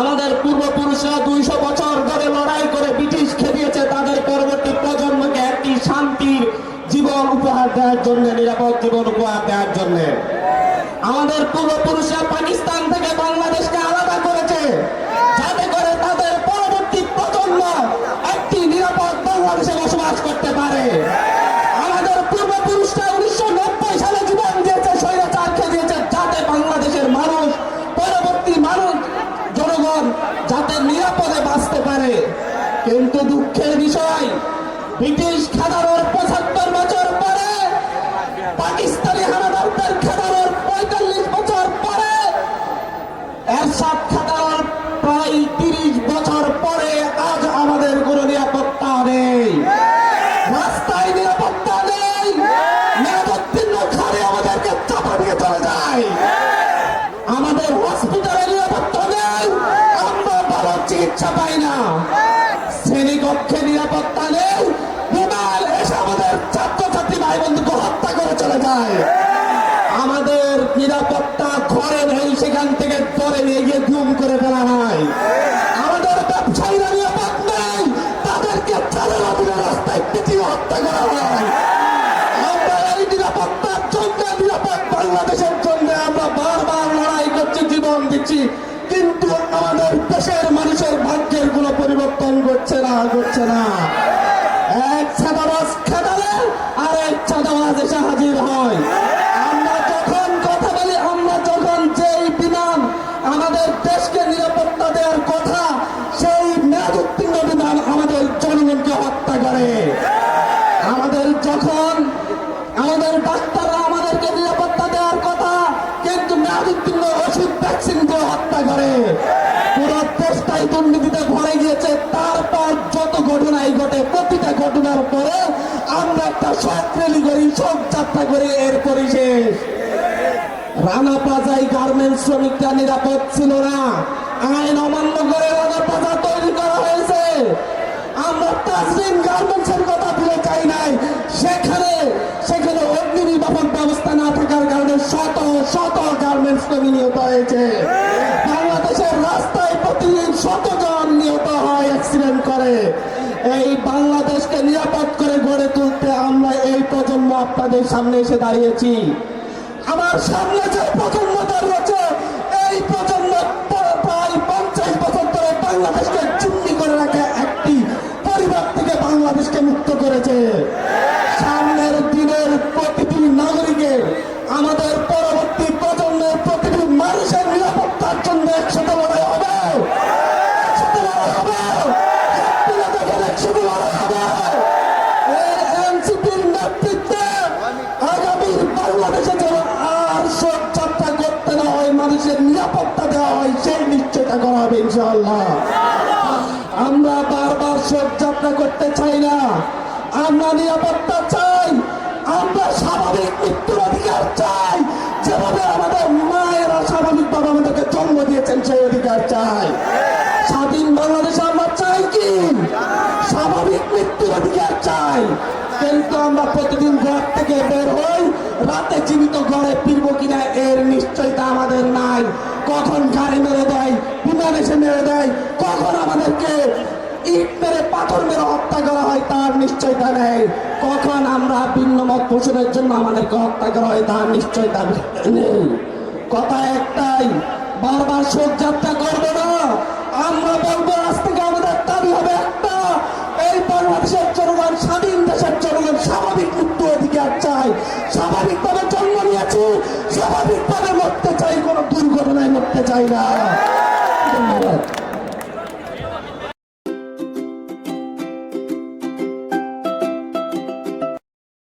আমাদের পূর্বপুরুষরা দুইশো বছর ধরে লড়াই করে ব্রিটিশ খেপিয়েছে। তাদের পরবর্তী প্রজন্মকে একটি শান্তির জীবন উপহার দেওয়ার জন্য, নিরাপদ জীবন উপহার দেওয়ার জন্য। আমাদের পূর্বপুরুষরা পাকিস্তান থেকে বাংলাদেশকে আলাদা করেছে। কিন্তু দুঃখের বিষয়, ব্রিটিশ খাদানোর পঁচাত্তর বছর পরে, পাকিস্তানি হানাদারদের খাদানোর পঁয়তাল্লিশ বছর পরে, এরশাদ খাদানোর প্রায় তিরিশ বছর পরে আজ আমাদের কোনো নিরাপত্তা নেই। রাস্তায় নিরাপত্তা নেই। নিরাপত্তীর্ণ খালে আমাদেরকে চাপা দিয়ে চলে যায়। আমাদের হসপিটালে নিরাপত্তা নেই। আমরা ভালো চিকিৎসা পাই না। সেখান থেকে ধরে নিয়ে গিয়ে গুম করে ফেলা হয়। আমাদের ব্যবসায়ীরা নিরাপদ নেই তাদেরকে রাস্তায় পিটিয়ে হত্যা করা হয়। আমরা বারবার করছি, জীবন দিচ্ছি, কিন্তু ভ্যাকসিন হত্যা করে। পুরো দেশটাই দুর্নীতিতে গিয়েছে। তারপর যত ঘটনাই ঘটে, প্রতিটা ঘটনার পরে আমরা একটা শোক রেলি করি, শোক যাত্রা করি, এরপরই শেষ। রানা প্লাজায় গার্মেন্টস শ্রমিকরা নিরাপদ ছিল না। আইন অমান্য করে রানা প্লাজা তৈরি করা হয়েছে। আমরা তাজরিন গার্মেন্টসের কথা ভুলে চাই নাই সেখানে সেখানে অগ্নি নির্বাপন ব্যবস্থা না থাকার কারণে শত শত কর্মী নিহত হয়েছে বাংলাদেশের রাস্তায় প্রতিদিন শত জন নিহত হয় অ্যাক্সিডেন্ট করে। এই বাংলাদেশকে নিরাপদ করে গড়ে তুলতে আমরা এই প্রজন্ম আপনাদের সামনে এসে দাঁড়িয়েছি। আমার সামনে যে প্রজন্ম দাঁড়িয়েছে এই প্রজন্ম প্রায় পঞ্চাশ বছর ধরে বাংলাদেশকে চুন্নি করে রাখে একটি পরিবার থেকে বাংলাদেশকে মুক্ত করেছে। সামনের দিনের প্রতিটি নাগরিকের, আমাদের আমরা বারবার শোক যাত্রা করতে চাই না। আমরা নিরাপত্তা চাই। আমরা স্বাভাবিক মৃত্যুর চাই। যেভাবে আমাদের মায়েরা স্বাভাবিকভাবে আমাদেরকে জন্ম দিয়েছেন, সেই অধিকার চাই। স্বাধীন বাংলাদেশে আমরা চাই কি? স্বাভাবিক মৃত্যুর অধিকার চাই। কিন্তু আমরা প্রতিদিন ঘর থেকে বের হই, রাতে জীবিত ঘরে ফিরব কিনা এর নিশ্চয়তা আমাদের নাই। কখন গাড়ি মেরে দেয় এসে মেরে দেয়, কখন আমাদেরকে ইট মেরে পাথর মেরে হত্যা করা হয় তার নিশ্চয়তা নেই। কখন আমরা ভিন্নমত পোষণের জন্য আমাদেরকে হত্যা করা হয় তার নিশ্চয়তা নেই। কথা একটাই, বারবার শোক যাত্রা করব না। আমরা বলব, আজ থেকে আমাদের দাবি হবে একটা, এই বাংলাদেশের জনগণ স্বাধীন দেশের জনগণ স্বাভাবিক মৃত্যু অধিকার চায়। স্বাভাবিকভাবে জন্ম নিয়েছি, স্বাভাবিকভাবে মরতে চাই, কোনো দুর্ঘটনায় মরতে চাই না। Wow.